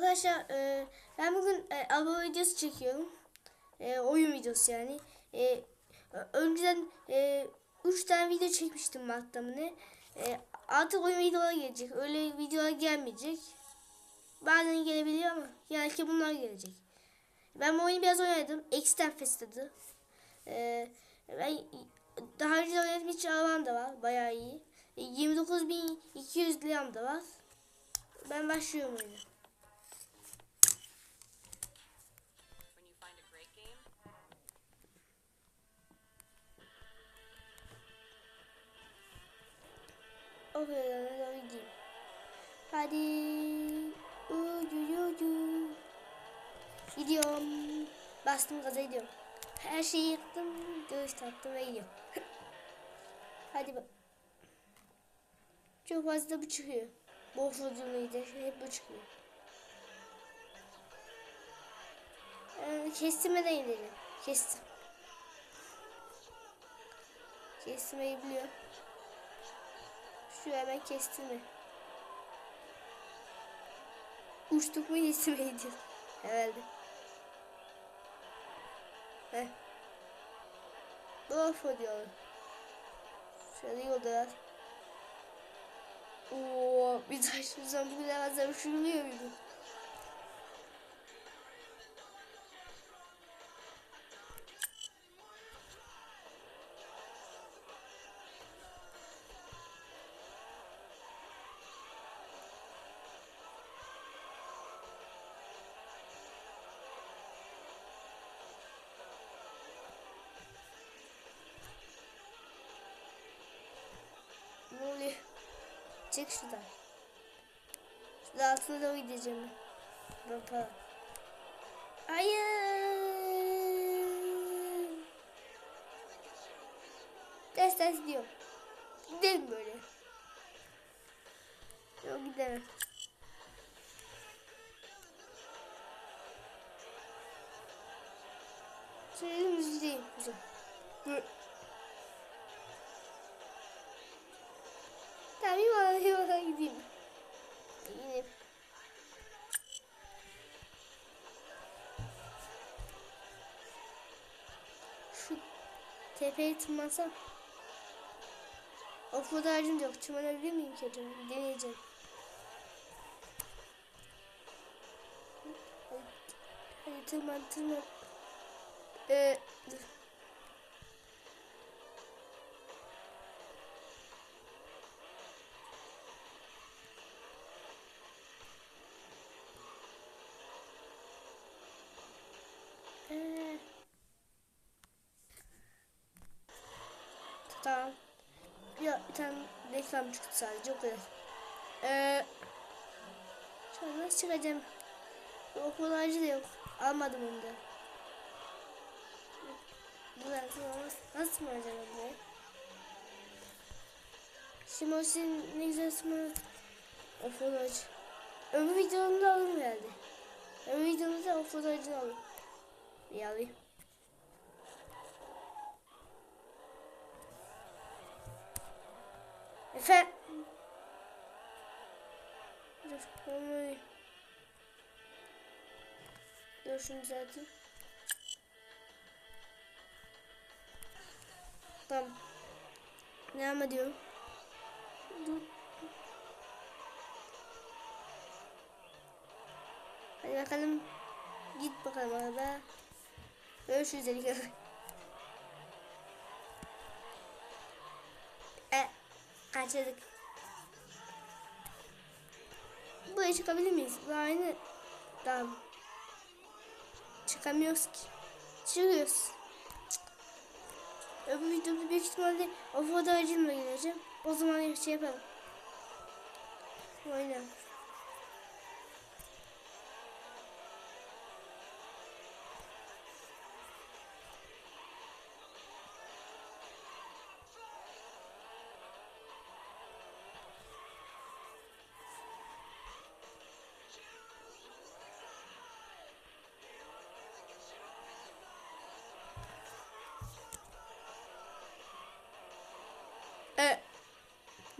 Arkadaşlar e, ben bugün e, araba videosu çekiyorum. E, oyun videosu yani. E, önceden e, 3 tane video çekmiştim Mart'ta mı ne. E, artık oyun videoları gelecek. Öyle videolar gelmeyecek. Bazen gelebiliyor ama genellikle bunlar gelecek. Ben bu oyunu biraz oynadım. Extend Fest adı. E, ben daha önce oynadığım hiç arabam da var. Bayağı iyi. E, 29.200 liram da var. Ben başlıyorum oyuna. Okey, doğru gideyim. Hadi. Uyu uyu. Gidiyorum. Bastım gaza gidiyorum. Her şeyi yıktım. Göğüs taktım ve gidiyorum. Hadi bak. Çok fazla bu çıkıyor. Boş ucumuydu. Hep bu çıkıyor. Ee, kestirmeden gidelim. Kestim. Kestirmeyi biliyorum. Şu hemen kestirme. Uçtuk mu kestirmeye gidiyoruz. Herhalde. Heh. Of diyor. Şöyle yolda. Oo, taş yüzden bu kadar fazla uçuruluyor muydu? Çek şuradan. Şurada altına doğru gideceğim. Baba. Hayır. Ters ters gidiyorum. Gidelim böyle. Yok gidemem. Şöyle müziği güzel. Gideyim. Yine. Şu tepeye tırmansam. Offroad harcım da yok. Tırmanabilir miyim ki acaba? Deneyeceğim. Hadi tırman tırman. Ee, dur. Ya bir tane reklam çıktı sadece o kadar. Ee, an nasıl çıkacağım? Okul harcı da yok. Almadım onu da. Bu nasıl, nasıl, mı acaba bu? Şimdi o senin ne güzel ismi. Okul harcı. Öbür videomda alırım herhalde. Öbür videomda okul harcını alırım. Bir alayım. Efendim. Dur, onu... Dur şunu düzelteyim. Tamam. Devam ediyorum. Dur. Hadi bakalım. Git bakalım araba. Görüşürüz dedik. e, kaçırdık. Buraya çıkabilir miyiz? Bu aynı. Tamam. Çıkamıyoruz ki. Çıkıyoruz. Öbür videoda büyük ihtimalle offroad aracımla geleceğim. O zaman şey yapalım. Aynen.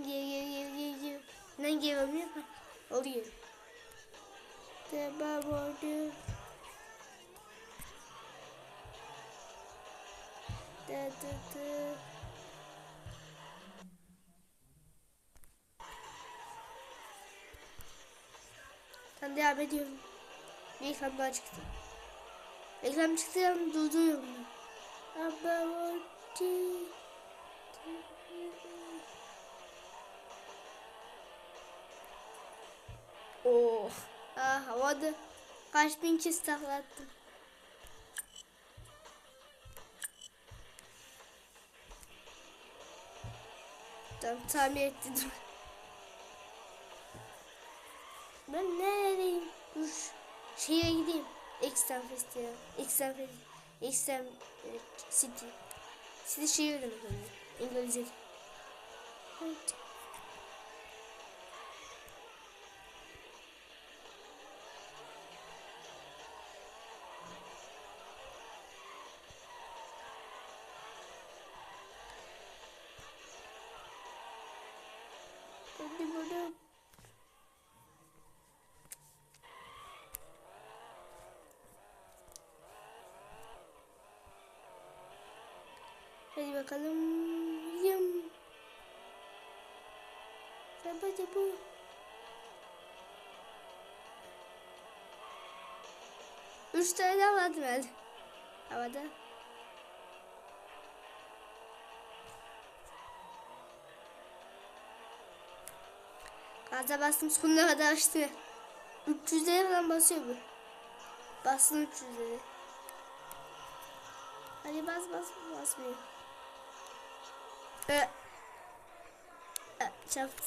Gel gel gel gel gel. Ne gel olmuyor? Ha, Oluyor. Devam oldu. Da da da. Ben devam ediyorum. Bir reklam daha çıktı. Reklam çıktı yani durduruyorum. About it. Oh. Ah havada kaç bin kez taklattım. Tamam tamir ettim. Ben neredeyim? Dur. Şehre gideyim. Extrem Festival. Extrem Festival. Extrem City. City şehir demek. İngilizce. Evet. Bakalım. Hadi bakalım. Yum. Sabah bu. Üç tane almadım ben. Havada. Gaza bastım sonuna kadar açtı. 300'lere falan basıyor bu. Bastım 300'lere. Hadi bas bas basmıyor. Ee, e, çapt.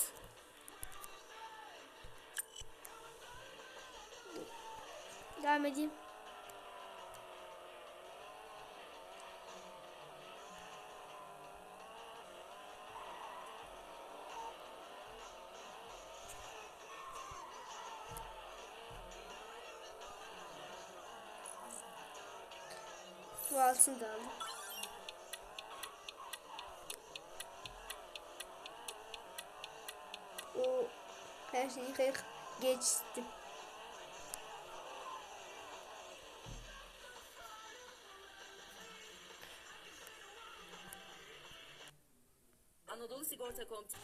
Devam edeyim. Bu altını da aldım. O her şeyi kayık geçtim. Anadolu Sigorta Komitesi.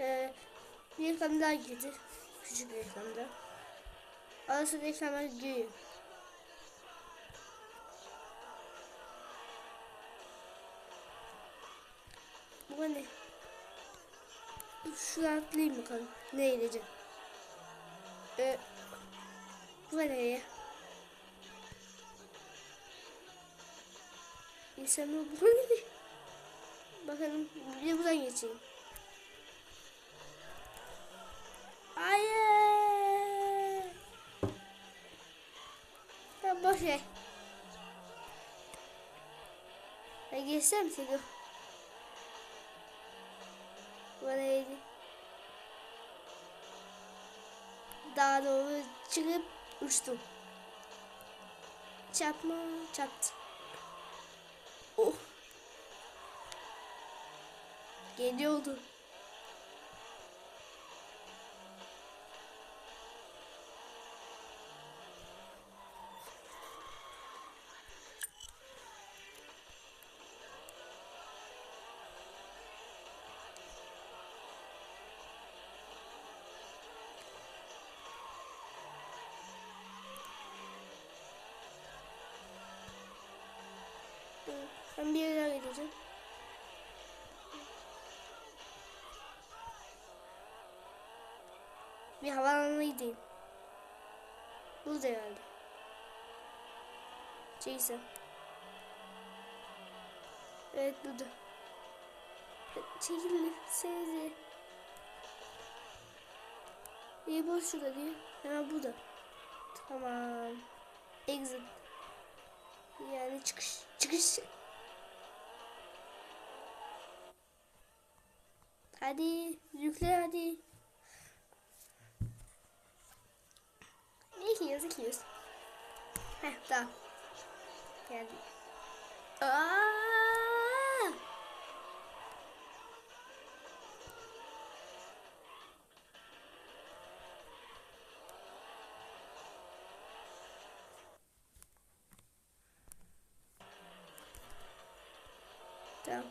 Ee, bir reklam daha girdi. Küçük bir reklamda. Arası reklamlar giriyor. Bu ne? Şuraya atlayayım bakalım. Ne gideceğim? Ee, bu nereye? İnsanlar bu ne? Bakalım bir de buradan geçeyim. Hayır. Ya boş ver. Ya geçsem seni. Bana yedi. Daha doğru çıkıp uçtum. Çarpma çarptı. Oh. Geliyordu. Ben bir yere gideceğim. Bir havalanına gideyim. Burada herhalde. Jason. Evet burada. Çekildi. Seyirci. İyi boş şurada diyor. Hemen burada. Tamam. Exit. Yani çıkış. Çıkış. Hadi yükle hadi. İki yüz iki yüz. Heh tamam. Geldi. Aa! Tamam.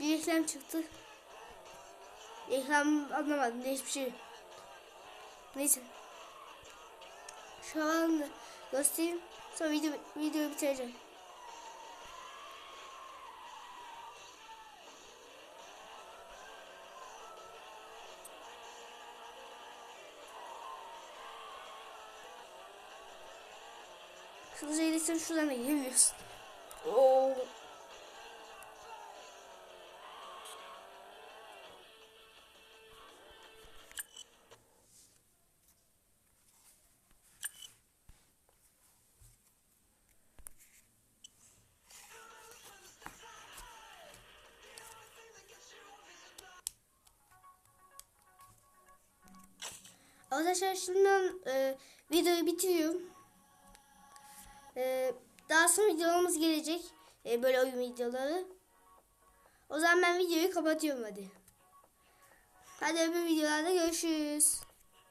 Bir işlem çıktı. Reklam anlamadım. Ne hiçbir şey. Neyse. Şu an göstereyim. Sonra video, videoyu bitireceğim. Hızlıca iletişim şuradan da giremiyorsun. Oo. Arkadaşlar şimdiden e, videoyu bitiriyorum. E, daha sonra videolarımız gelecek. E, böyle oyun videoları. O zaman ben videoyu kapatıyorum hadi. Hadi öbür videolarda görüşürüz.